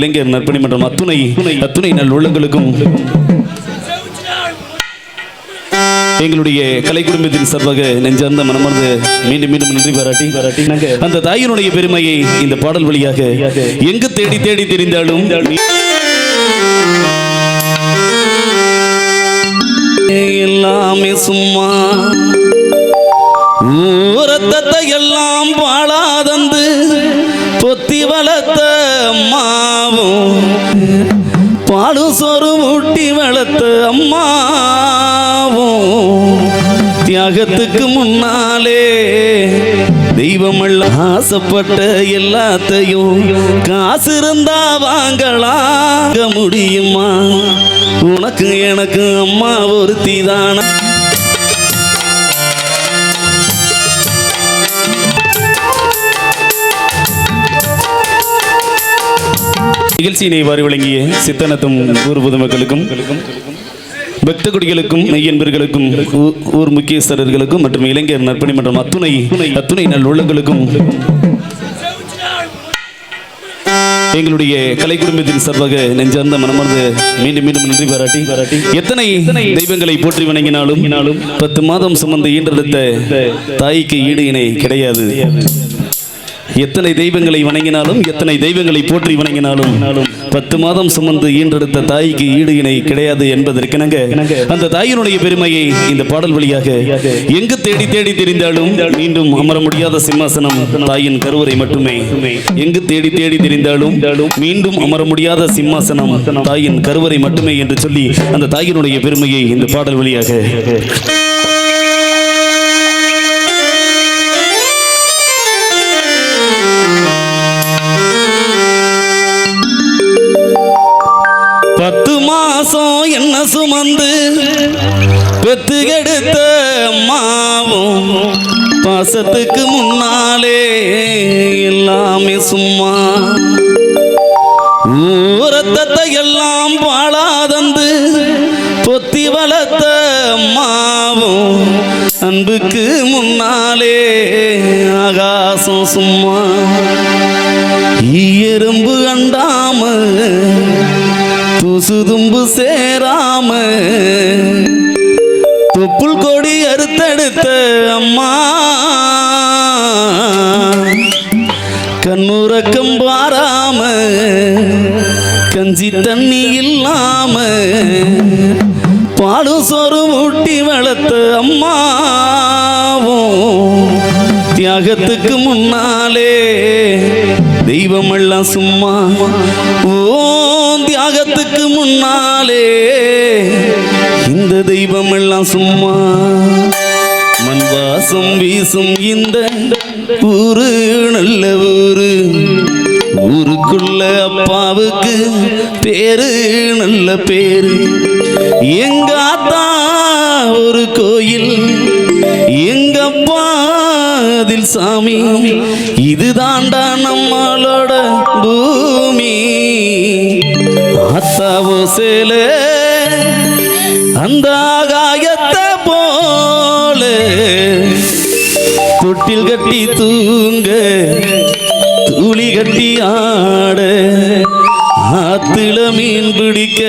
இளைஞர் நற்பணி மன்றம் அத்துணை அத்துணை நல் உள்ளங்களுக்கும் எங்களுடைய கலை குடும்பத்தின் சார்பாக நெஞ்சார்ந்த மனமார்ந்த மீண்டும் மீண்டும் நன்றி பாராட்டி பாராட்டி அந்த தாயினுடைய பெருமையை இந்த பாடல் வழியாக எங்கு தேடி தேடி தெரிந்தாலும் எல்லாமே சும்மா ஊரத்தத்தை எல்லாம் பாழாதந்து ஆசைப்பட்ட எல்லாத்தையும் காசு இருந்தா வாங்கலாம் முடியுமா? உனக்கு எனக்கு அம்மா ஒருத்தி தானா? நிகழ்ச்சியினை வாரி வழங்கிய சித்தனத்தும் ஊர் பொதுமக்களுக்கும் பக்த குடிகளுக்கும் மெய்யன்பர்களுக்கும் ஊர் முக்கியஸ்தரர்களுக்கும் மற்றும் இளைஞர் நற்பணி மற்றும் அத்துணை அத்துணை நல் உள்ளங்களுக்கும் எங்களுடைய கலை குடும்பத்தின் சார்பாக நெஞ்சார்ந்த மனமார்ந்த மீண்டும் மீண்டும் நன்றி பாராட்டி பாராட்டி. எத்தனை தெய்வங்களை போற்றி வணங்கினாலும் பத்து மாதம் சுமந்து ஈன்றெடுத்த தாய்க்கு ஈடு இணை கிடையாது. எத்தனை தெய்வங்களை வணங்கினாலும் எத்தனை தெய்வங்களை போற்றி வணங்கினாலும் பத்து மாதம் சுமந்து ஈன்றெடுத்த தாய்க்கு ஈடு இணை கிடையாது என்பதற்கிணங்க அந்த தாயினுடைய பெருமையை இந்த பாடல் வழியாக எங்கு தேடி தேடி தெரிந்தாலும் மீண்டும் அமர முடியாத சிம்மாசனம் தாயின் கருவறை மட்டுமே. எங்கு தேடி தேடி தெரிந்தாலும் மீண்டும் அமர முடியாத சிம்மாசனம் தாயின் கருவறை மட்டுமே என்று சொல்லி அந்த தாயினுடைய பெருமையை இந்த பாடல் வழியாக என்ன சுமந்து பெத்து கெடுத்த மாவும் பாசத்துக்கு முன்னாலே எல்லாமே சும்மா. ஊரத்தத்தை எல்லாம் பாழாதந்து பொத்தி வளர்த்த மாவும் அன்புக்கு முன்னாலே ஆகாசம் சும்மா. எறும்பு அண்டாமல் தூசுதும்பு சேராம. தொப்புள் கொடி அறுத்தடுத்த அம்மா. கண்ணுறக்கம் பாராம. கஞ்சி தண்ணி இல்லாம. பாலும் சோறு ஊட்டி வளர்த்த அம்மாவும். தியாகத்துக்கு முன்னாலே தெய்வமெல்லாம் சும்மா. ஓ நான் சும்மா மண் வாசம் வீசும் இந்த ஊரு நல்ல ஊரு. ஊருக்குள்ள அப்பாவுக்கு பேரு நல்ல பேரு. எங்காத்தா ஒரு கோயில் எங்கப்பா அதில் சாமி. இதுதாண்டா நம்மளோட பூமி. ஆத்தாவோ சேலை அந்த தொட்டில் கட்டி தூங்க துளி கட்டி ஆட ஆத்துல மீன் பிடிக்க.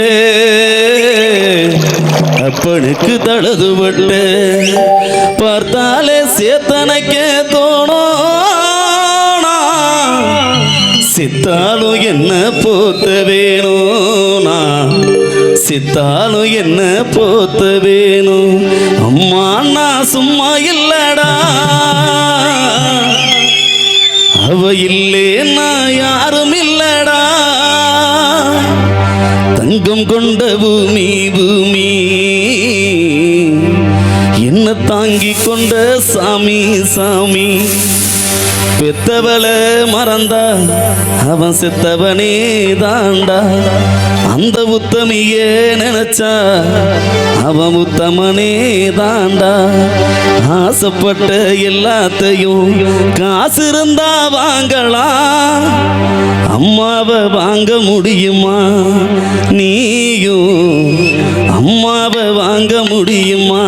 அப்பனுக்கு தழுதுபட்ட பார்த்தாலே சேத்தனைக்க தோணும் சித்தாலும் என்ன போத்த வேணும் சித்தாலும் என்ன போத்த வேணும்? அம்மான் அவ இல்லே நான் யாரும் இல்லடா. தங்கம் கொண்ட பூமி பூமி. என்ன தாங்கி கொண்ட சாமி சாமி. பெத்தவள மறந்தா அவன் செத்தவனே தாண்டா அந்த உத்தமியே நினைச்சா அவன் உத்தமனே தாண்டா ஆசைப்பட்ட எல்லாத்தையும் காசு இருந்தா வாங்கலாம் அம்மாவை வாங்க முடியுமா? நீயும் அம்மாவை வாங்க முடியுமா?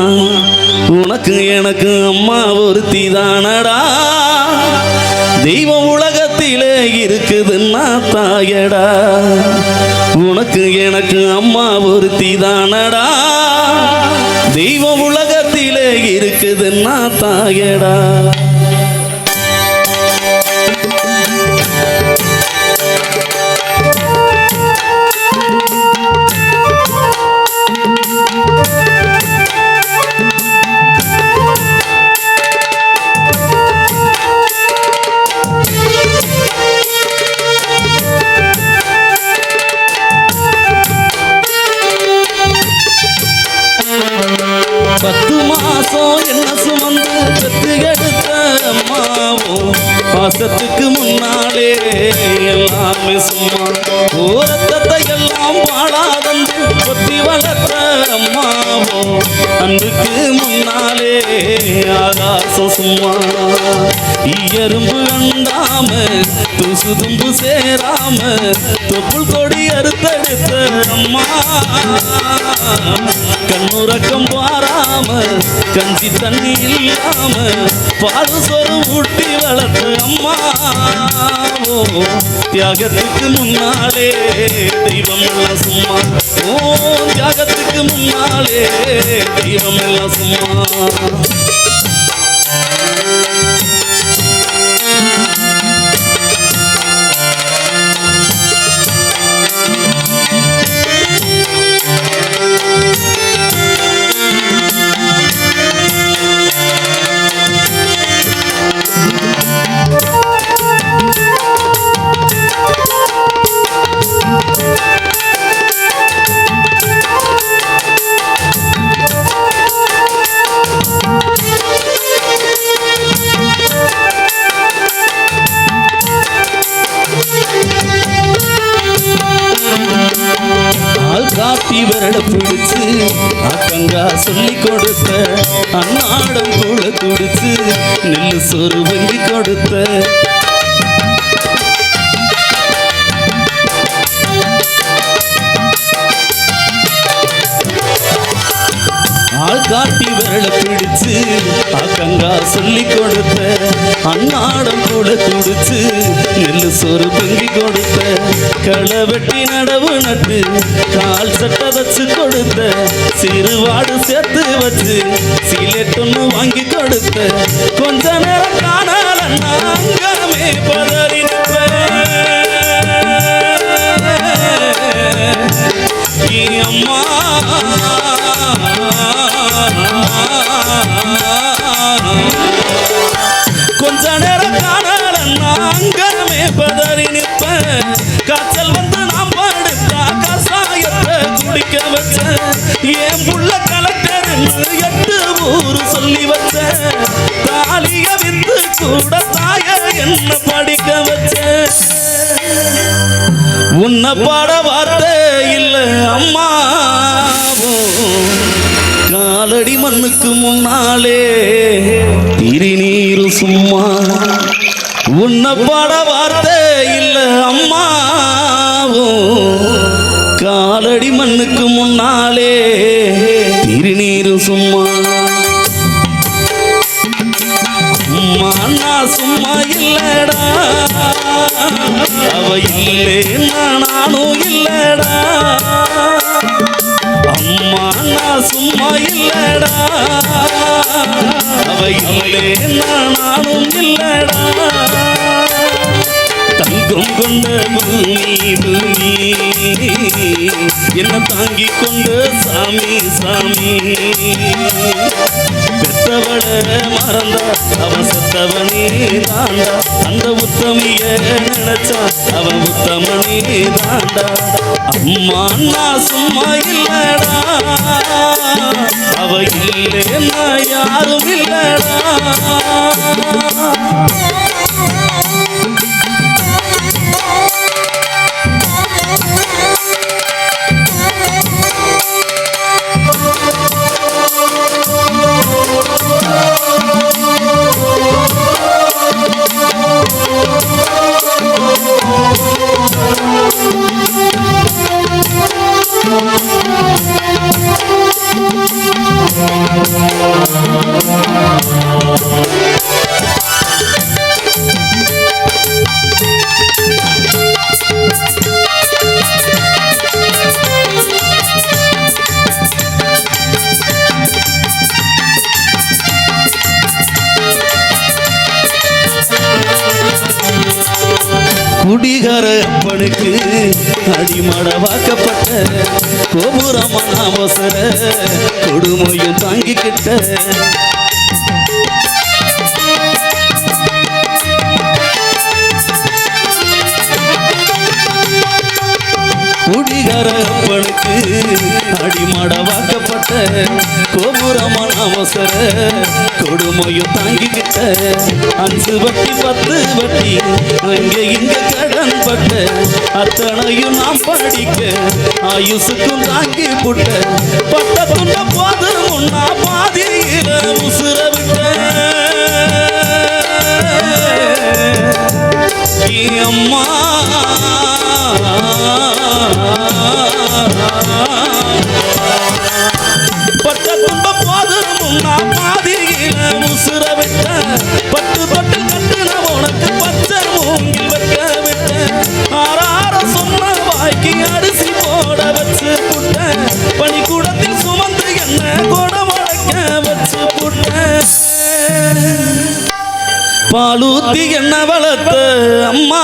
உனக்கு எனக்கு அம்மா ஒருத்தி தானடா தெய்வம் உலகத்திலே இருக்குதுன்னா தாயடா. பத்து மாசம் என்ன சுமந்து பெத்து எடுத்த அம்மாவோ? மாசத்துக்கு முன்னாலே எல்லாமே சும்மா. ஓரத்தத்தை எல்லாம் பாடாதந்து கொத்தி வளர்த்த அம்மாவோ? அன்றுக்கு முன்னாலே ஆகாசம் சும்மா. எறும்பு அண்டாம துசு தும்பு சேராம தொப்புள் கொடி அறுத்தெடுத்த அம்மா. கண்ணுறக்கம் பாராம கஞ்சி தண்ணி இல்லாம பால் சொரு ஊட்டி வளர்த்து அம்மா. ஓ தியாகத்துக்கு முன்னாலே தெய்வம் எல்லாம் சும்மா. ஓ தியாகத்துக்கு முன்னாலே தெய்வம் எல்லாம் சும்மா. சொல்லி கொடுத்த அன்னாடம் போல குடிச்சு நெல்லு சோறு வங்கி கொடுத்த. ஆள் காட்டி விரல பிடிச்சு அக்கங்கா சொல்லி கொடுத்த. அன்னாடம் கூட குடிச்சு நெல்லு சோறு பொங்கி கொடுத்த களை வெட்டி நடவு நட்டு கால் சட்டை வச்சு கொடுத்த சிறுவாடு சேர்த்து வச்சு சீலேட் ஒன்று வாங்கி கொடுத்த. கொஞ்ச நேரம் காணல நாங்கமே பதறி கூட தாய என்ன படிக்க வச்ச உன்னை பாட வார்த்தை இல்லை அம்மாவும் காலடி மண்ணுக்கு முன்னாலே திருநீரு சும்மா. உன்னை பாட வார்த்தை இல்லை அம்மாவும் காலடி மண்ணுக்கு முன்னாலே திருநீரு சும்மா. இல்லடா. அவ இல்லே நானும் இல்லடா. அம்மா நான் சும்மா இல்லடா. அவ இல்லே நானும் இல்லடா. தங்கம் கொண்ட பூமி பூமி என்ன தாங்கி கொண்ட சாமி சாமி. பெத்தவள மறந்தா அவன் செத்தவனே தாண்டா. அந்த உத்தமிய நினைச்சா அவன் உத்தமனே தாண்டா. அம்மா நான் சும்மா இல்லடா. அவ இல்லைன்னா யாரும் இல்லடா. குடிகார அப்பனுக்கு அடிமட கோபுரமான அவசர கொடுமையும் தாங்கிக்கிட்ட. குடிகார அப்பனுக்கு அடிமட கோபுரமான அவசர கொடுமையும் தாங்கிக்கிட்ட அஞ்சு வட்டி பத்து வட்டி அங்க இங்க கடன் பட்ட அத்தனையும் நாம் படிக்க ஆயுசுக்கும் தாங்கி புட்ட பட்ட துண்ட போது முன்னா பாதியில உசுர விட்ட. அம்மா. பட்ட துண்ட போது முன்னா பாதியில விட்ட பட்டு தொட்டு கட்டுன உனக்கு பச்சை மூங்கில் வைக்க விட்ட ஆறார சொன்ன வாய்க்கு அரிசி போட வச்சு புட்ட பனிக்கூடத்தில் சுமந்து என்ன கொடமடைக்க வச்சு புட்ட பாலூத்தி என்ன வளர்த்த அம்மா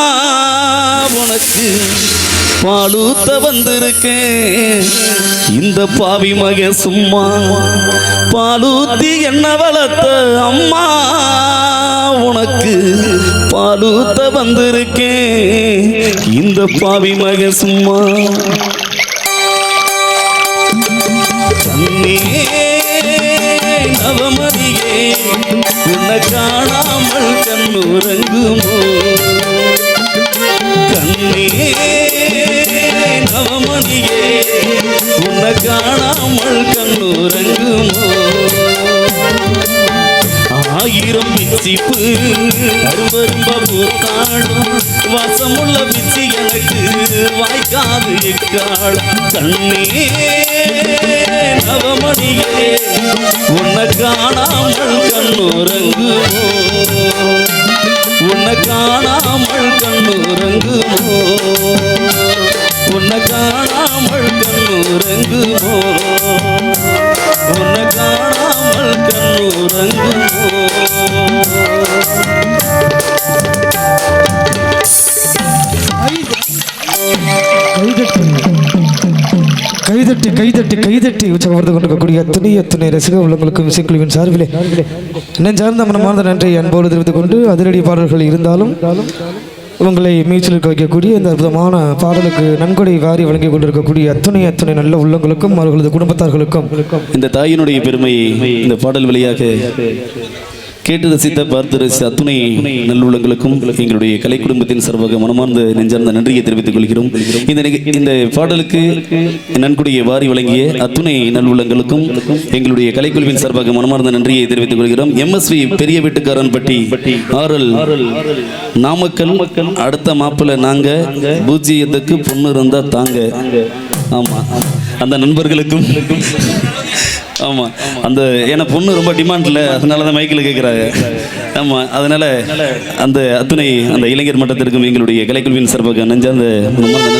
உனக்கு பாலூத்த வந்திருக்கேன் இந்த பாவி மக சும்மா. பாலூத்தி என்ன வளர்த்த அம்மா? உனக்கு பாலூத்த வந்திருக்கேன் இந்த பாவி மக சும்மா. நவமதியே உன்னை காணாமல் கண்ணுறங்குமோ கண்ணே நவமணியே உன்னை காணாமல் கண்ணுறங்குமோ? ஆயிரம் பிச்சிப்பு அருவரும்ப பூத்தாடும் வசமுள்ள பிச்சி எனக்கு வாய்க்காது எக்காடும் கண்ணே நவமணியே உன்னை காணாமல் கண்ணுறங்குமோ? உன்னை காணாமல் கண்ணுறங்குமோ? கைதட்டி கைதட்டி கைதட்டி கொண்டிருக்கக்கூடிய துணை அத்துணை ரசிக உள்ளங்களுக்கும் இசைக்குழுவின் சார்பிலே. நெஞ்சார்ந்த மனமார்ந்த நன்றி அன்போடு தெரிவித்துக் கொண்டு அதிரடி பாடல்கள் இருந்தாலும் உங்களை மீச்சலுக்கு வைக்கக்கூடிய இந்த அற்புதமான பாடலுக்கு நன்கொடை வாரி வழங்கி கொண்டிருக்கக்கூடிய அத்துணை அத்துணை நல்ல உள்ளங்களுக்கும் அவர்களது குடும்பத்தார்களுக்கும் இந்த தாயினுடைய பெருமையை இந்த பாடல் வழியாக கேட்டு ரசித்த பார்த்து ரசித்த அத்துணை நல்லுள்ளங்களுக்கும் எங்களுடைய கலை குடும்பத்தின் சார்பாக மனமார்ந்த நெஞ்சார்ந்த நன்றியை தெரிவித்துக் கொள்கிறோம். இந்த இந்த பாடலுக்கு நன்கொடையை வாரி வழங்கிய அத்துணை நல்லுள்ளங்களுக்கும் எங்களுடைய கலைக்குழுவின் சார்பாக மனமார்ந்த நன்றியை தெரிவித்துக் கொள்கிறோம். எம்எஸ்வி பெரிய வீட்டுக்காரன் பட்டி ஆரல் நாமக்கல் அடுத்த மாப்பிள்ள நாங்க பூஜ்ஜியத்துக்கு பொண்ணு இருந்தா தாங்க. ஆமா. அந்த நண்பர்களுக்கும் ஆமாம் அந்த ஏன்னா பொண்ணு ரொம்ப டிமாண்ட்ல அதனால தான் மைக்கில் கேட்குறாங்க ஆமாம் அதனால அந்த அத்துணை அந்த இளைஞர் மட்டத்திற்கும் எங்களுடைய கலைக்குழுவின் சிறப்பாக நெஞ்சார்ந்த அந்த நன்றி